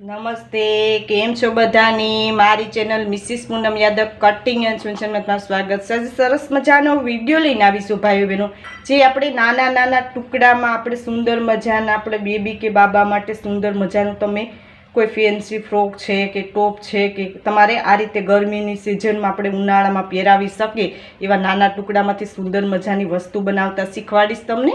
નમસ્તે, કેમ છો બધાની? મારી channel Mrs Poonam Yadav cutting and સુનસનમાં સ્વાગત છે. સરસ મજાનો વીડિયો લઈને આવીશું ભાઈઓ બહેનો. જે આપણે નાના નાના ટુકડામાં આપણે સુંદર મજાના આપણે બેબી કે બાબા માટે સુંદર મજાનું તમે કોઈ ફેન્સી ફ્રોક છે કે ટોપ છે કે તમારે આ રીતે ગરમીની સિઝનમાં આપણે ઉનાળામાં પહેરાવી શકીએ એવા નાના ટુકડામાંથી સુંદર મજાની વસ્તુ બનાવતા શીખવાડીશ તમને.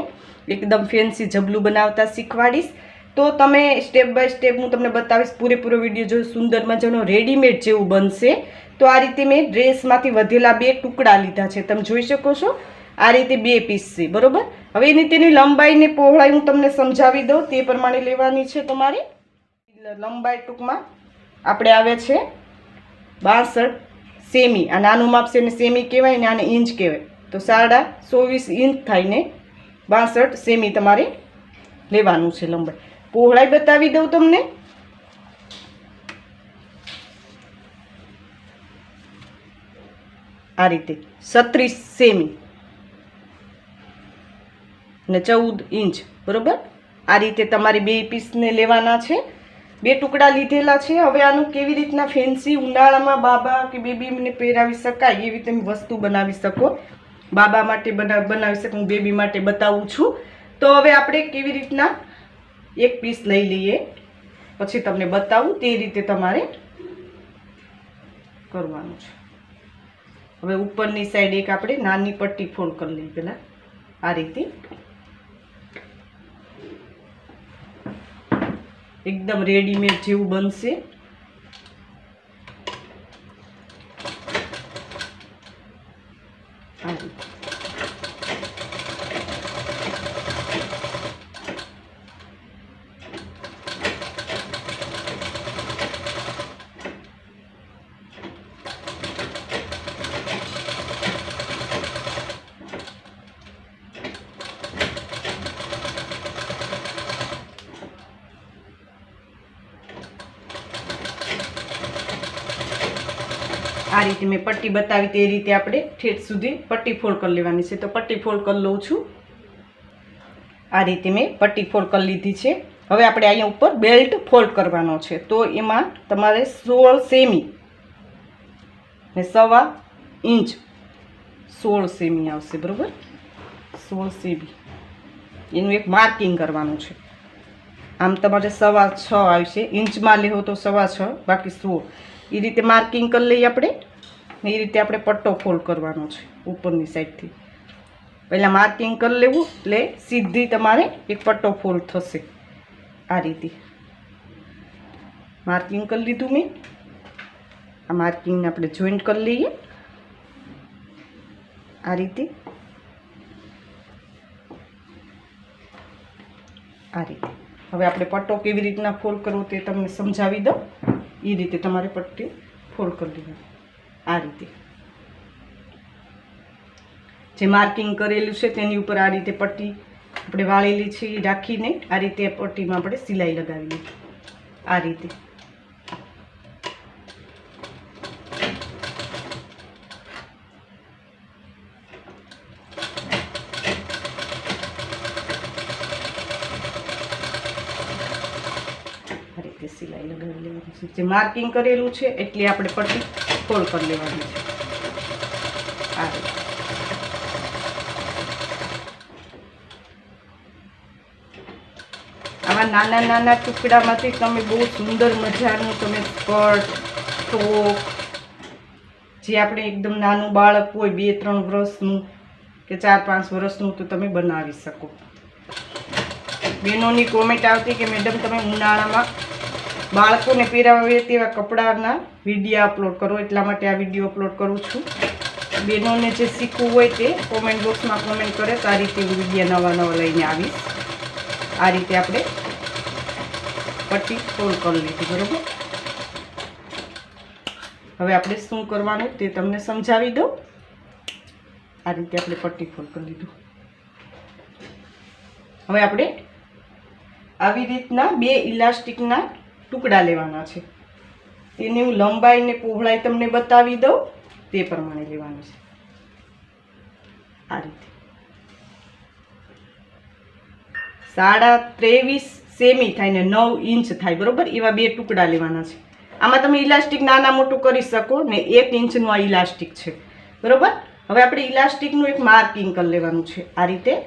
એકદમ ફેન્સી જબલું બનાવતા શીખવાડીશ. તો તમે સ્ટેપ બાય સ્ટેપ હું તમને બતાવીશ પૂરેપૂરો વીડિયો જો સુંદર મજાનો રેડીમેડ જેવું બનશે. તો આ રીતે મેં ડ્રેસમાંથી વધેલા બે ટુકડા લીધા છે. તમે જોઈ શકો છો, આ રીતે બે પીસ છે, બરાબર? હવે એની તેની લંબાઈ ને પહોળાઈ હું તમને સમજાવી દઉં. તે પ્રમાણે લેવાની છે તમારે. લંબાઈ ટૂંકમાં આપણે આવે છે બાસઠ સેમી. આ નાનું માપ છે એને સેમી કહેવાય ને આને ઇંચ કહેવાય. તો સાડા ચોવીસ ઇંચ થાય ને બાસઠ સેમી તમારે લેવાનું છે લંબાઈ. પહોળાઈ બતાવી દઉં તમને. આ રીતે છત્રીસ સેમી ને ચૌદ ઇંચ. બરોબર? આ રીતે તમારે બે પીસને લેવાના છે. બે ટુકડા લીધેલા છે. હવે આનું કેવી રીતના ફેન્સી ઉનાળામાં બાબા કે બેબીને પહેરાવી શકાય એવી તમે વસ્તુ બનાવી શકો. બાબા માટે બના, બનાવી શકો, હું બેબી માટે બતાવું છું. તો હવે આપણે કેવી રીતના એક પીસ લઈ લઈએ. પછી તમને બતાવું તે રીતે તમારે કરવાનું છે. હવે ઉપરની સાઈડ એક આપણે નાની પટ્ટી ફોલ્ડ કરી લઈએ પહેલાં. આ રીતે. એકદમ રેડીમેડ જેવું બનશે. આ રીતે મેં પટ્ટી બતાવી તે રીતે આપણે ઠેઠ સુધી પટ્ટી ફોલ્ડ કરી લેવાની છે. તો પટ્ટી ફોલ્ડ કરી લઉં છું. આ રીતે મેં પટ્ટી ફોલ્ડ કરી લીધી છે. હવે આપણે અહીંયા ઉપર બેલ્ટ ફોલ્ડ કરવાનો છે. તો એમાં તમારે સોળ સેમી ને સવા ઇંચ સોળ સેમી આવશે, બરાબર? સોળ સેમી એનું એક માર્કિંગ કરવાનું છે. આમ તમારે સવા છ આવશે. ઇંચમાં લેવો તો સવા છ, બાકી સોળ. એ રીતે માર્કિંગ કરી લઈએ આપણે. ને એ રીતે આપણે પટ્ટો ફોલ્ડ કરવાનો છે ઉપરની સાઈડથી પહેલાં માર્કિંગ કરી લેવું, એટલે સીધી તમારે એક પટ્ટો ફોલ્ડ થશે આ રીતે. માર્કિંગ કરી લીધું મેં. આ માર્કિંગને આપણે જોઈન્ટ કરી લઈએ. આ રીતે. આ રીતે. હવે આપણે પટ્ટો કેવી રીતના ફોલ્ડ કરવો તે તમને સમજાવી દઉં. એ રીતે તમારે પટ્ટી ફોલ્ડ કરી દેવાની આ રીતે. જે માર્કિંગ કરેલું છે તેની ઉપર આ રીતે પટ્ટી આપણે વાળેલી છે એ રાખીને આ રીતે પટ્ટીમાં આપણે સિલાઈ લગાવી લઈએ. આ રીતે. આ રીતે સિલાઈ લગાવી લેવાની છે. જે માર્કિંગ કરેલું છે એટલી આપણે પટ્ટી ફોલ્ડ કરી લેવાની છે. આ આવા નાના નાના ટુકડામાંથી તમે બહુ સુંદર મજાનું તમે સ્કર્ટ ટોપ જે આપણે એકદમ નાનું બાળક હોય, બે, ત્રણ વર્ષનું કે ચાર, પાંચ વર્ષનું તો તમે બનાવી શકો. બહેનોની કોમેન્ટ આવતી કે, મેડમ, તમે ઉનાળામાં બાળકોને પહેરાવે તેવા કપડાના વિડીયા અપલોડ કરો, એટલા માટે આ વીડિયો અપલોડ કરું છું. બહેનોને જે શીખવું હોય તે કોમેન્ટ બોક્સમાં કોમેન્ટ કરે, તો આ રીતે હું વિડીયા નવા નવા લઈને આવીશ. આ રીતે આપણે પટ્ટી ફોલ કરી લીધી, બરાબર? હવે આપણે શું કરવાનું તે તમને સમજાવી દઉં. આ રીતે આપણે પટ્ટી ફોલ કરી લીધું. હવે આપણે આવી રીતના બે ઇલાસ્ટિકના ટુકડા લેવાના છે. તેની હું લંબાઈ ને પહોળાઈ તમને બતાવી દઉં, તે પ્રમાણે લેવાનું છે. આ રીતે. સાડા ત્રેવીસ સેમી થાય ને નવ ઇંચ થાય, બરોબર? એવા બે ટુકડા લેવાના છે. આમાં તમે ઇલાસ્ટિક નાના મોટું કરી શકો ને એક ઇંચનું આ ઇલાસ્ટિક છે. બરોબર? હવે આપણે ઇલાસ્ટિકનું એક માર્કિંગ કરી લેવાનું છે. આ રીતે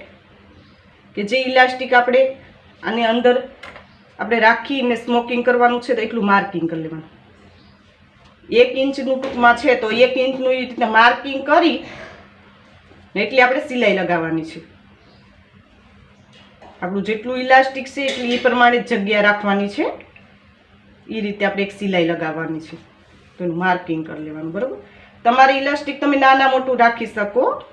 કે જે ઇલાસ્ટિક આપણે આની અંદર આપણે રાખીને સ્મોકિંગ કરવાનું છે તો એટલું માર્કિંગ કરી લેવાનું. એક ઇંચનું ટૂંકમાં છે તો એક ઇંચનું એ રીતે માર્કિંગ કરી એટલી આપણે સિલાઈ લગાવવાની છે. આપણું જેટલું ઇલાસ્ટિક છે એટલી એ પ્રમાણે જગ્યા રાખવાની છે. એ રીતે આપણે એક સિલાઈ લગાવવાની છે. તો એનું માર્કિંગ કરી લેવાનું, બરાબર? તમારે ઇલાસ્ટિક તમે નાના મોટું રાખી શકો.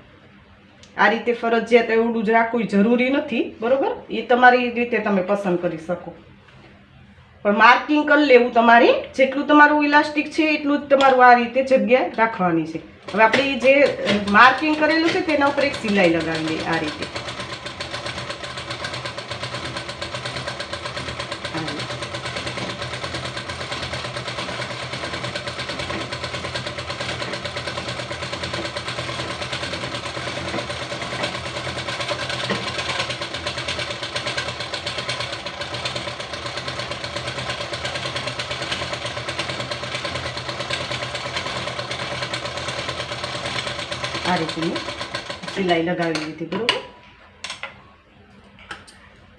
આ રીતે ફરજિયાત એવડું જ રાખવું જરૂરી નથી, બરાબર? એ તમારી રીતે તમે પસંદ કરી શકો. પણ માર્કિંગ કરી લેવું તમારે. જેટલું તમારું ઇલાસ્ટિક છે, એટલું જ તમારું આ રીતે જગ્યા રાખવાની છે. હવે આપણે જે માર્કિંગ કરેલું છે, તેના ઉપર એક સિલાઈ લગાવી આ રીતે. આ રીતે મેં સિલાઈ લગાવી લીધી, બરોબર?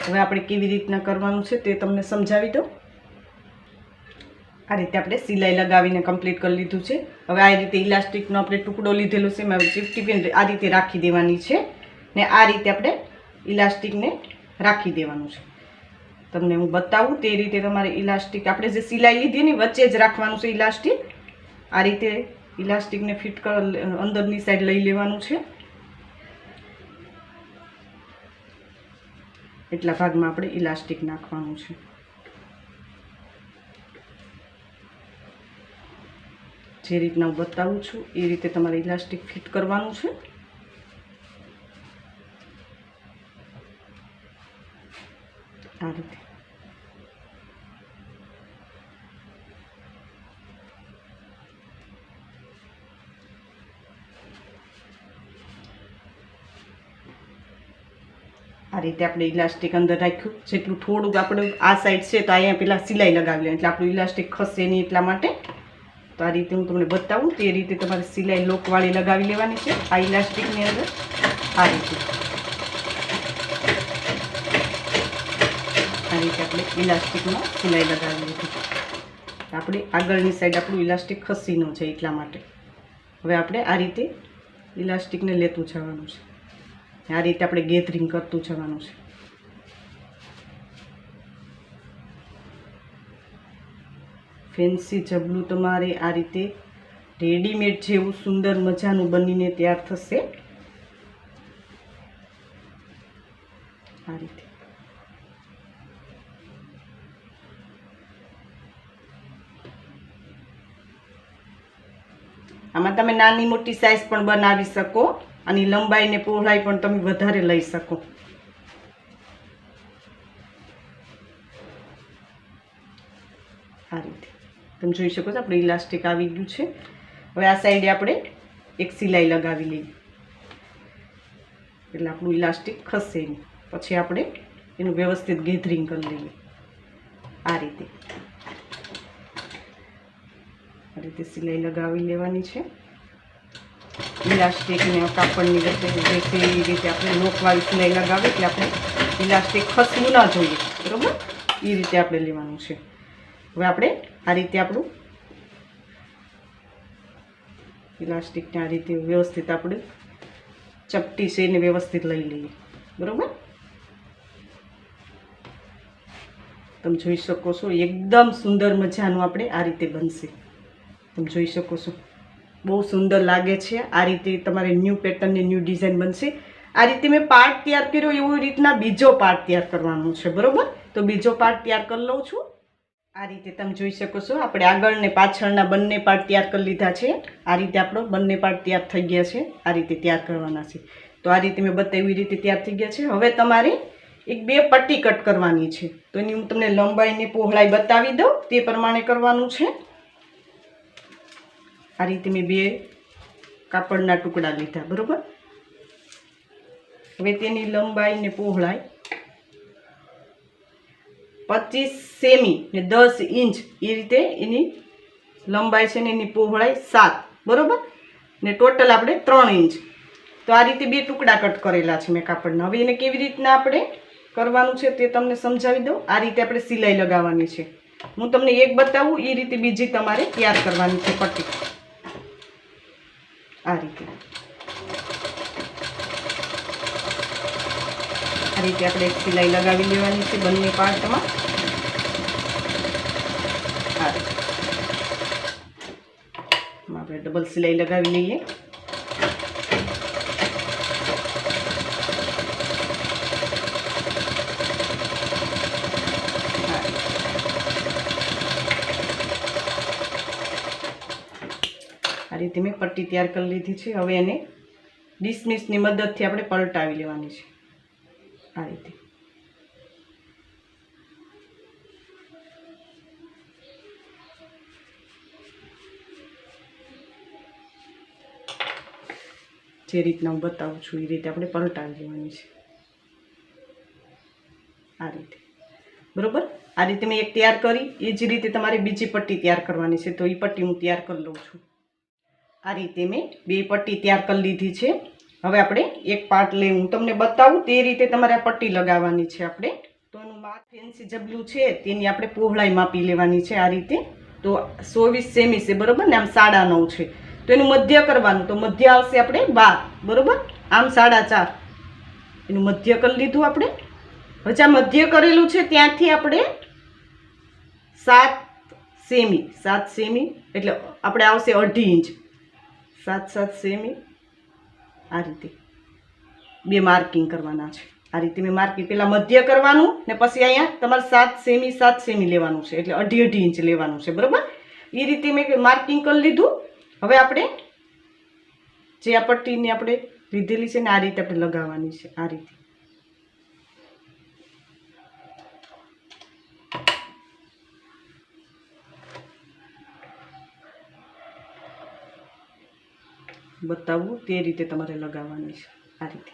હવે આપણે કેવી રીતના કરવાનું છે તે તમને સમજાવી દઉં. આ રીતે આપણે સિલાઈ લગાવીને કમ્પ્લીટ કરી લીધું છે. હવે આ રીતે ઇલાસ્ટિકનો આપણે ટુકડો લીધેલો છે એમાં ચીપટી પિન આ રીતે રાખી દેવાની છે. ને આ રીતે આપણે ઇલાસ્ટિકને રાખી દેવાનું છે. તમને હું બતાવું તે રીતે તમારે ઇલાસ્ટિક આપણે જે સિલાઈ લીધી ને વચ્ચે જ રાખવાનું છે ઇલાસ્ટિક. આ રીતે ઇલાસ્ટિકને ફિટ અંદરની સાઈડ લઈ લેવાનું છે. એટલા ભાગમાં આપણે ઇલાસ્ટિક નાખવાનું છે. જે રીતના હું બતાવું છું, એ રીતે તમારે ઇલાસ્ટિક ફિટ કરવાનું છે. આ રીતે. આ રીતે આપણે ઇલાસ્ટિક અંદર રાખ્યું. જેટલું થોડુંક આપણે આ સાઈડ છે તો અહીંયા પેલા સિલાઈ લગાવી લે એટલે આપણું ઇલાસ્ટિક ખસે નહીં એટલા માટે. તો આ રીતે હું તમને બતાવું તે રીતે તમારે સિલાઈ લોકવાળી લગાવી લેવાની છે. આ ઇલાસ્ટિકની અંદર. આ રીતે. આ રીતે આપણે ઇલાસ્ટિકમાં સિલાઈ લગાવી લીધી. આપણે આગળની સાઈડ આપણું ઇલાસ્ટિક ખસીનું છે એટલા માટે. હવે આપણે આ રીતે ઇલાસ્ટિકને લેતું જવાનું છે. આ રીતે આપણે ગેધરિંગ કરતું જવાનું છે. ફેન્સી જબલું તમારે આ રીતે રેડીમેડ જેવું સુંદર મજાનું બનીને તૈયાર થશે. આ રીતે. આમાં તમે નાની મોટી સાઈઝ પણ બનાવી શકો. અને લંબાઈ ને પહોળાઈ પણ તમે વધારે લઈ શકો. આ રીતે. તમે જોઈ શકો છો, આપણે ઇલાસ્ટિક આવી ગયું છે. હવે આ સાઈડે આપણે એક સિલાઈ લગાવી લઈએ. એટલે આપણું ઇલાસ્ટિક ખસે નહીં. પછી આપણે એનું વ્યવસ્થિત ગેધરિંગ કરી લઈએ. આ રીતે. આ રીતે સિલાઈ લગાવી લેવાની છે. ઇલાસ્ટિકને કાપડની રીતે જે એ રીતે આપણે લોકવાળી સિલાઈ લગાવીએ એટલે આપણે ઇલાસ્ટિક ખસવું ના જોઈએ, બરાબર? એ રીતે આપણે લેવાનું છે. હવે આપણે આ રીતે આપણું ઇલાસ્ટિકને આ રીતે વ્યવસ્થિત આપણે ચપટી છે એને વ્યવસ્થિત લઈ લઈએ, બરાબર? તમે જોઈ શકો છો, એકદમ સુંદર મજાનું આપણે આ રીતે બનશે. તમે જોઈ શકો છો. બહુ સુંદર લાગે છે. આ રીતે તમારે ન્યૂ પેટર્નની ન્યૂ ડિઝાઇન બનશે. આ રીતે મેં પાર્ટ તૈયાર કર્યો, એવી રીતના બીજો પાર્ટ તૈયાર કરવાનો છે, બરોબર? તો બીજો પાર્ટ તૈયાર કરી લઉં છું. આ રીતે તમે જોઈ શકો છો, આપણે આગળ ને પાછળના બંને પાર્ટ તૈયાર કરી લીધા છે. આ રીતે આપણો બંને પાર્ટ તૈયાર થઈ ગયા છે, આ રીતે તૈયાર કરવાના છે. તો આ રીતે મેં બતાવી રીતે તૈયાર થઈ ગયા છે. હવે તમારે એક બે પટ્ટી કટ કરવાની છે. તો એની હું તમને લંબાઈની પહોળાઈ બતાવી દઉં, તે પ્રમાણે કરવાનું છે. આ રીતે મેં બે કાપડના ટુકડા લીધા, બરોબર? હવે તેની લંબાઈ ને પહોળાઈ પચીસ સેમી ને દસ ઇંચ એ રીતે એની લંબાઈ છે ને એની પહોળાઈ સાત, બરોબર? ને ટોટલ આપણે ત્રણ ઇંચ. તો આ રીતે બે ટુકડા કટ કરેલા છે મેં કાપડના. હવે એને કેવી રીતના આપણે કરવાનું છે તે તમને સમજાવી દઉં. આ રીતે આપણે સિલાઈ લગાવવાની છે. હું તમને એક બતાવું, એ રીતે બીજી તમારે તૈયાર કરવાની છે પટ્ટી આ રીતે. આ રીતે આપણે એક સિલાઈ લગાવી લેવાની છે બંને પાર્ટમાં. આ આપણે ડબલ સિલાઈ લગાવી લઈએ. રીતે મેં પટ્ટી તૈયાર કરી લીધી છે. હવે એને ડિસમિસની મદદથી આપણે પલટાવી લેવાની છે. આ રીતે. જે રીતના હું બતાવું છું, એ રીતે આપણે પલટાવી લેવાની છે. આ રીતે. બરોબર? આ રીતે મેં એક તૈયાર કરી. એ જ રીતે તમારે બીજી પટ્ટી તૈયાર કરવાની છે. તો એ પટ્ટી હું તૈયાર કરી લઉં છું. આ રીતે મેં બે પટ્ટી તૈયાર કરી લીધી છે. હવે આપણે એક પાર્ટ લઈ, હું તમને બતાવું તે રીતે તમારે આ પટ્ટી લગાવવાની છે આપણે. તો એનું માપ ફેન્સી જબલું છે, તેની આપણે પહોળાઈ માપી લેવાની છે આ રીતે. તો ચોવીસ સેમી છે, બરોબર ને? આમ સાડા નવ છે. તો એનું મધ્ય કરવાનું, તો મધ્ય આવશે આપણે બાર, બરોબર? આમ સાડા ચાર. એનું મધ્ય કરી લીધું આપણે. હવે જ્યાં મધ્ય કરેલું છે, ત્યાંથી આપણે સાત સેમી સાત સેમી એટલે આપણે આવશે અઢી ઇંચ સાત સાત સેમી આ રીતે. બે માર્કિંગ કરવાના છે. આ રીતે મેં માર્કિંગ પહેલાં મધ્ય કરવાનું ને પછી અહીંયા તમારે સાત સેમી સાત સેમી લેવાનું છે. એટલે અઢી અઢી ઇંચ લેવાનું છે. બરાબર? એ રીતે મેં માર્કિંગ કરી લીધું. હવે આપણે જે આ પટ્ટીને આપણે લીધેલી છે ને આ રીતે આપણે લગાવવાની છે. આ રીતે. બતાવવું તે રીતે તમારે લગાવવાની છે. આ રીતે.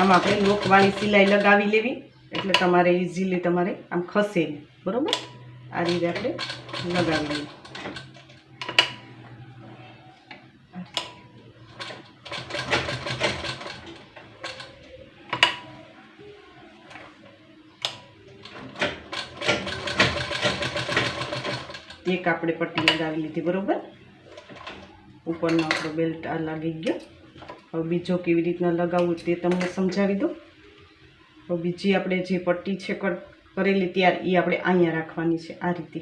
આમાં આપણે લોકવાળી સિલાઈ લગાવી લેવી, એટલે તમારે ઇઝીલી તમારે આમ ખસે બરાબર? આ રીતે આપણે લગાવી લઈએ એક આપણે પટ્ટી લગાવી લીધી, બરાબર? ઉપરનો આપણો બેલ્ટ આ લાગી ગયો. હવે બીજો કેવી રીતના લગાવવું તે તમને સમજાવી દઉં. હવે બીજી આપણે જે પટ્ટી છે કરેલી ત્યાર એ આપણે અહીંયા રાખવાની છે આ રીતે.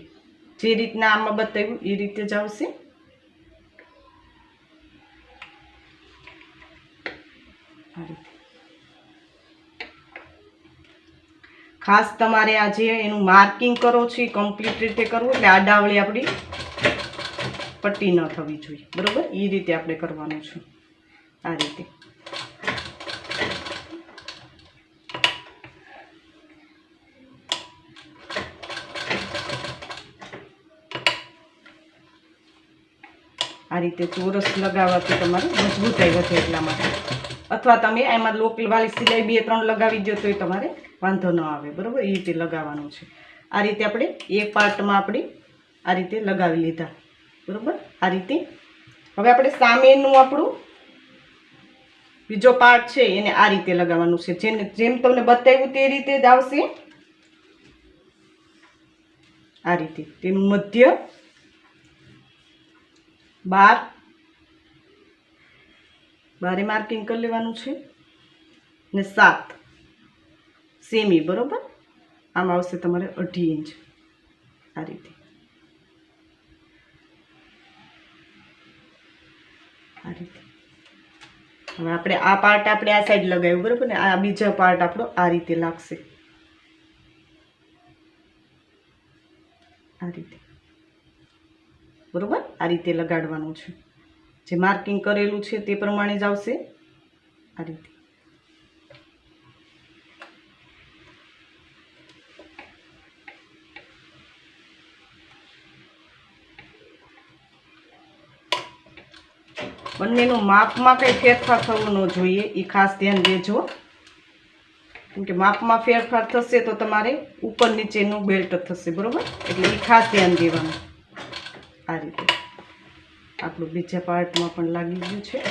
જે રીતના આમાં બતાવ્યું એ રીતે જ આવશે. આ રીતે. ખાસ તમારે આ જે એનું માર્કિંગ કરો છો, એ કમ્પ્લીટ રીતે કરવું, એટલે આડાવળી આપણી પટ્ટી ન થવી જોઈએ. બરાબર? એ રીતે આપણે કરવાનું છે. આ રીતે. આ રીતે ચોરસ લગાવવાથી તમારે મજબૂતાઈ વધે એટલા માટે. અથવા તમે એમાં લોકવાળી સિલાઈ બે ત્રણ લગાવી દો તો તમારે વાંધો ન આવે, બરાબર? એ રીતે લગાવવાનું છે. આ રીતે આપણે એક પાર્ટમાં આપણે આ રીતે લગાવી લીધા, બરાબર? આ રીતે. હવે આપણે સામેનું આપણું બીજો પાર્ટ છે, એને આ રીતે લગાવવાનું છે. જેને જેમ તમને બતાવ્યું તે રીતે જ આવશે. આ રીતે. તેનું મધ્ય બાર. બારે માર્કિંગ કરી લેવાનું છે. ને સાત. સેમી, બરોબર? આમ આવશે તમારે અઢી ઇંચ. આ રીતે. આ રીતે. હવે આપણે આ પાર્ટ આપણે આ સાઈડ લગાવ્યું, બરોબર ને? આ બીજા પાર્ટ આપણો આ રીતે લાગશે. આ રીતે. બરોબર? આ રીતે લગાડવાનું છે. જે માર્કિંગ કરેલું છે તે પ્રમાણે જ આવશે. આ રીતે. બંનેનું માપમાં કંઈ ફેરફાર થવો ન જોઈએ. એ ખાસ ધ્યાન દેજો. કેમ કે માપમાં ફેરફાર થશે તો તમારે ઉપર નીચેનું બેલ્ટ થશે, બરાબર? એટલે એ ખાસ ધ્યાન દેવાનું. આ રીતે. આપણું બીજા પાર્ટમાં પણ લાગી ગયું છે.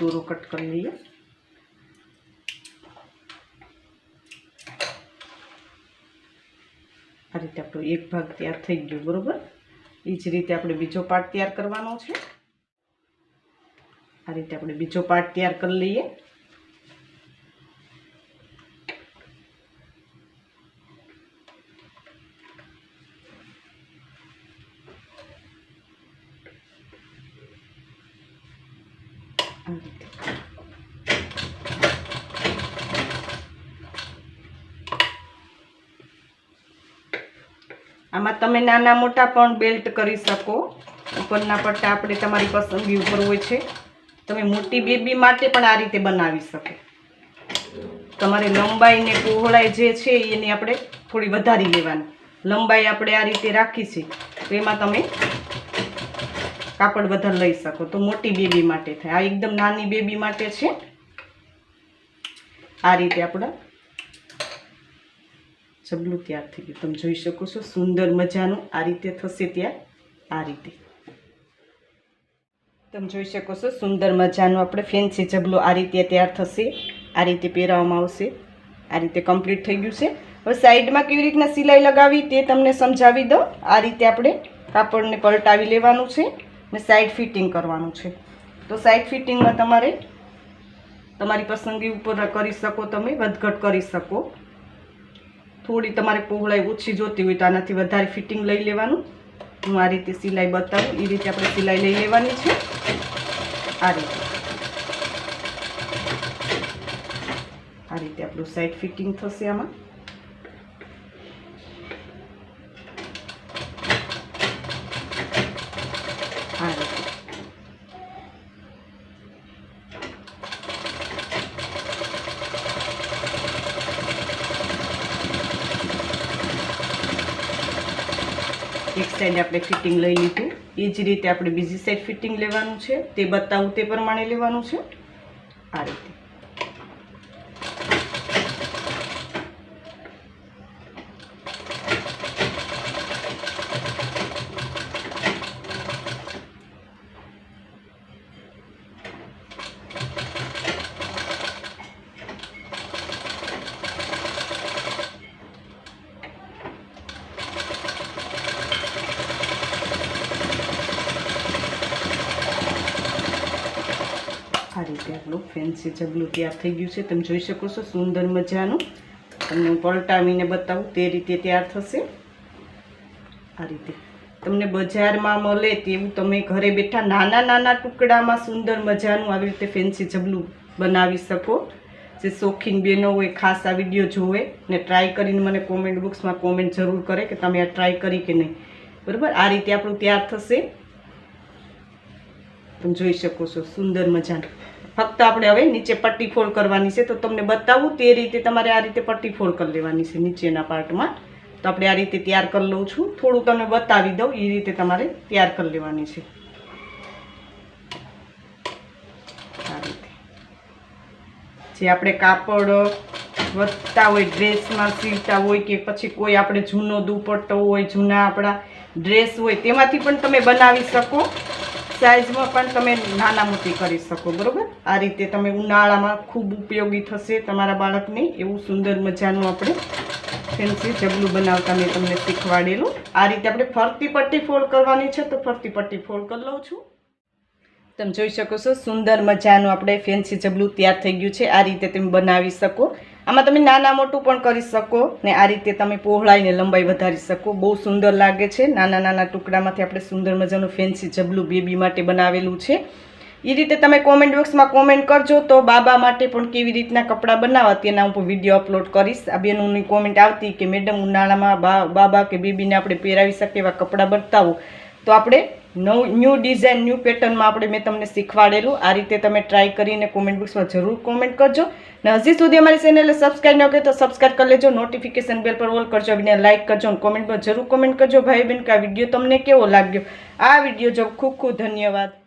દોરો કટ કરી લઈએ. આ રીતે આપણો એક ભાગ તૈયાર થઈ ગયો, બરાબર? એ જ રીતે આપણે બીજો પાર્ટ તૈયાર કરવાનો છે. આ રીતે આપણે બીજો પાર્ટ તૈયાર કરી લઈએ. આ રીતે. આમાં તમે નાના મોટા પણ બેલ્ટ કરી શકો. ઉપરના પટ્ટા આપણે તમારી પસંદગી ઉપર હોય છે. તમે મોટી બેબી માટે પણ આ રીતે બનાવી શકો. તમારે લંબાઈ ને પહોળાઈ જે છે એની આપણે થોડી વધારી લેવાની. લંબાઈ આપણે આ રીતે રાખી છે. તો એમાં તમે કાપડ વધારે લઈ શકો. તો મોટી બેબી માટે થાય. આ એકદમ નાની બેબી માટે છે. આ રીતે આપણા જબલું તૈયાર થઈ ગયું. તમે જોઈ શકો છો, સુંદર મજાનું આ રીતે થશે ત્યાં. આ રીતે. તમે જોઈ શકો છો, સુંદર મજાનું આપણે ફેન્સી જબલું આ રીતે તૈયાર થશે. આ રીતે પહેરાવવામાં આવશે. આ રીતે કમ્પ્લીટ થઈ ગયું છે. હવે સાઈડમાં કેવી રીતના સિલાઈ લગાવી તે તમને સમજાવી દઉં. આ રીતે આપણે કાપડને પલટાવી લેવાનું છે ને સાઈડ ફિટિંગ કરવાનું છે. તો સાઈડ ફિટિંગમાં તમારે તમારી પસંદગી ઉપર કરી શકો તમે, વધઘટ કરી શકો. થોડી તમારે પહોળાઈ ઓછી જોતી હોય તો આનાથી વધારે ફિટિંગ લઈ લેવાનું. હું આ રીતે સિલાઈ બતાવું. એ રીતે આપણે સિલાઈ લઈ લેવાની છે. આ રીતે. આ રીતે આપણું સાઈડ ફિટિંગ થશે આમાં. સાઈડ આપણે ફિટિંગ લઈ લીધું. એ જ રીતે આપણે બીજી સાઈડ ફિટિંગ લેવાનું છે. તે બતાવું તે પ્રમાણે લેવાનું છે. આ રીતે આ રીતે આપણું ફેન્સી તૈયાર થઈ ગયું છે. તમે જોઈ શકો છો સુંદર મજાનું. તમને હું પલટાવીને બતાવું તે રીતે તૈયાર થશે. આ રીતે. તમને બજારમાં મળે તેવું તમે ઘરે બેઠા નાના નાના ટુકડામાં સુંદર મજાનું આવી રીતે ફેન્સી જબલું બનાવી શકો. જે શોખીન બહેનો હોય, ખાસ આ વીડિયો જોવે ને ટ્રાય કરીને મને કોમેન્ટ બોક્સમાં કોમેન્ટ જરૂર કરે કે તમે આ ટ્રાય કરી કે નહીં. બરાબર? આ રીતે આપણું તૈયાર થશે. તમે જોઈ શકો છો સુંદર મજાનું. ફક્ત આપણે હવે નીચે પટ્ટી ફોલ્ડ કરવાની છે. તો તમને બતાવું તે રીતે તમારે આ રીતે પટ્ટી ફોલ્ડ કરી લેવાની છે નીચેના પાર્ટમાં. તો આપણે આ રીતે તૈયાર કરી લઉં છું. થોડું તમને બતાવી દઉં એ રીતે તમારે તૈયાર કરી લેવાની છે. જે આપણે કાપડ વધતા હોય, ડ્રેસમાં સીવતા હોય કે પછી કોઈ આપણે જૂનો દુપટ્ટો હોય, જૂના આપણા ડ્રેસ હોય, તેમાંથી પણ તમે બનાવી શકો. સાઇઝમાં પણ તમે નાના મોટી કરી શકો, બરોબર? આ રીતે તમે ઉનાળામાં ખૂબ ઉપયોગી થશે તમારા બાળકને. એવું સુંદર મજાનું આપણે ફેન્સી જબલું બનાવતા મેં તમને શીખવાડેલું. આ રીતે આપણે ફરતી પટ્ટી ફોલ્ડ કરવાની છે, તો ફરતી પટ્ટી ફોલ્ડ કરી લઉં છું. તમે જોઈ શકો છો, સુંદર મજાનું આપણે ફેન્સી જબલું તૈયાર થઈ ગયું છે. આ રીતે તમે બનાવી શકો. આમાં તમે નાના મોટું પણ કરી શકો ને આ રીતે તમે પહોળાઈને લંબાઈ વધારી શકો. બહુ સુંદર લાગે છે. નાના નાના ટુકડામાંથી આપણે સુંદર મજાનું ફેન્સી જબલું બેબી માટે બનાવેલું છે. એ રીતે તમે કોમેન્ટ બોક્સમાં કોમેન્ટ કરજો તો બાબા માટે પણ કેવી રીતના કપડાં બનાવવા તેના હું વીડિયો અપલોડ કરીશ. આ બેનોની કોમેન્ટ આવતી કે મેડમ ઉનાળામાં બાબા કે બેબીને આપણે પહેરાવી શકીએ એવા કપડાં બતાવો તો આપણે નવું ન્યૂ ડિઝાઇન ન્યૂ પેટર્નમાં આપણે મેં તમને શીખવાડેલું. આ રીતે તમે ટ્રાય કરીને કોમેન્ટ બોક્સમાં જરૂર કોમેન્ટ કરજો. ને હજી સુધી અમારી ચેનલને સબસ્ક્રાઈબ ન કરી તો સબસ્ક્રાઈબ કરી લેજો. નોટિફિકેશન બેલ પર ઓલ કરજો. અને લાઇક કરજો અને કોમેન્ટમાં જરૂર કોમેન્ટ કરજો. ભાઈ બહેન કે આ વીડિયો તમને કેવો લાગ્યો? આ વીડિયો જો ખૂબ ખૂબ ધન્યવાદ.